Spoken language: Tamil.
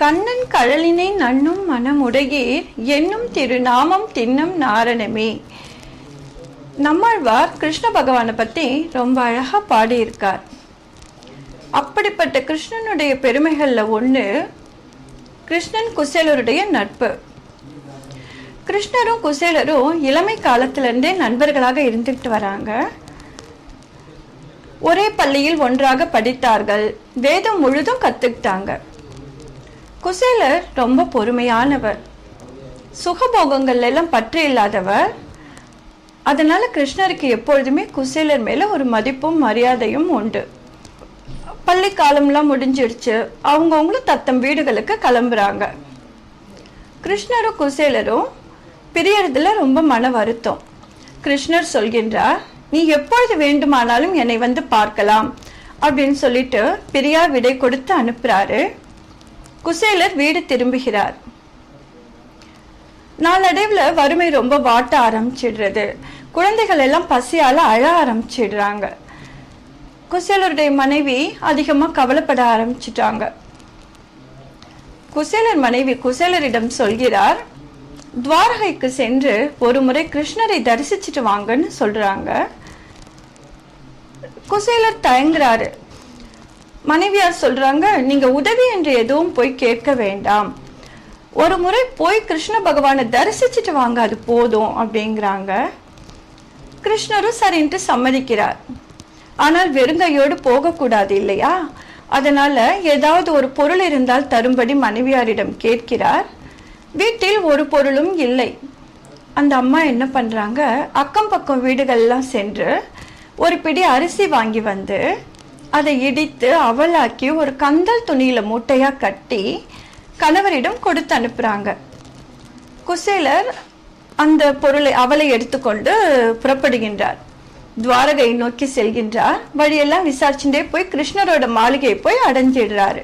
கண்ணன் கழலினை நன்னும் மனமுடையீர் என்னும் திருநாமம் தின்னும் நாரணமே. நம்மாழ்வார் கிருஷ்ண பகவானை பத்தி ரொம்ப அழகா பாடியிருக்கார். அப்படிப்பட்ட கிருஷ்ணனுடைய பெருமைகள்ல ஒண்ணு கிருஷ்ணன் குசேலருடைய நட்பு. கிருஷ்ணரும் குசேலரும் இளமை காலத்துல இருந்தே நண்பர்களாக இருந்துகிட்டு வராங்க. ஒரே பள்ளியில் ஒன்றாக படித்தார்கள். வேதம் முழுதும் கத்துக்கிட்டாங்க. குசேலர் ரொம்ப பொறுமையானவர். சுகபோகங்கள் எல்லாம் பற்று இல்லாதவர். அதனால கிருஷ்ணருக்கு எப்பொழுதுமே குசேலர் மேல ஒரு மதிப்பும் மரியாதையும் உண்டு. பள்ளி காலம்லாம் முடிஞ்சிடுச்சு. அவங்கவுங்களும் தத்தம் வீடுகளுக்கு கிளம்புறாங்க. கிருஷ்ணரும் குசேலரும் பிரியறதுல ரொம்ப மன வருத்தம். கிருஷ்ணர் சொல்கின்றார் நீ எப்பொழுது வேண்டுமானாலும் என்னை வந்து பார்க்கலாம் அப்படின்னு சொல்லிட்டு பிரியா விடை கொடுத்து அனுப்புறாரு. குசேலர் வீடு திரும்புகிறார். நாளடைவில் வறுமை ரொம்ப வாட்ட ஆரம்பிச்சிடுறது. குழந்தைகள் எல்லாம் பசியால் அழ ஆரம்பிச்சிடுறாங்க. குசேலருடைய மனைவி அதிகமாக கவலைப்பட ஆரம்பிச்சிட்டாங்க. குசேலர் மனைவி குசேலரிடம் சொல்கிறார் துவாரகைக்கு சென்று ஒரு முறை கிருஷ்ணரை தரிசிச்சுட்டு வாங்கன்னு சொல்கிறாங்க குசேலர் தயங்குறாரு. மனைவியார் சொல்றாங்க நீங்க உதவி என்று எதுவும் போய் கேட்க வேண்டாம். ஒரு முறை போய் கிருஷ்ண பகவானை தரிசிச்சுட்டு வாங்க அது போதும் அப்படிங்கிறாங்க. கிருஷ்ணரும் சரின்ட்டு சம்மதிக்கிறார். ஆனால் வெறுங்கையோடு போகக்கூடாது இல்லையா? அதனால ஏதாவது ஒரு பொருள் இருந்தால் தரும்படி மனைவியாரிடம் கேட்கிறார். வீட்டில் ஒரு பொருளும் இல்லை. அந்த அம்மா என்ன பண்ணுறாங்க அக்கம் பக்கம் வீடுகள்லாம் சென்று ஒரு பிடி அரிசி வாங்கி வந்து அதை இடித்து அவலாக்கி ஒரு கந்தல் துணியில மூட்டையா கட்டி கணவரிடம் கொடுத்து அனுப்புறாங்க. குசேலர் அந்த பொருளை அவளை எடுத்துக்கொண்டு புறப்படுகின்றார். துவாரகை நோக்கி செல்கின்றார். வழியெல்லாம் விசாரிச்சுட்டே போய் கிருஷ்ணரோட மாளிகையை போய் அடைஞ்சிடுறாரு.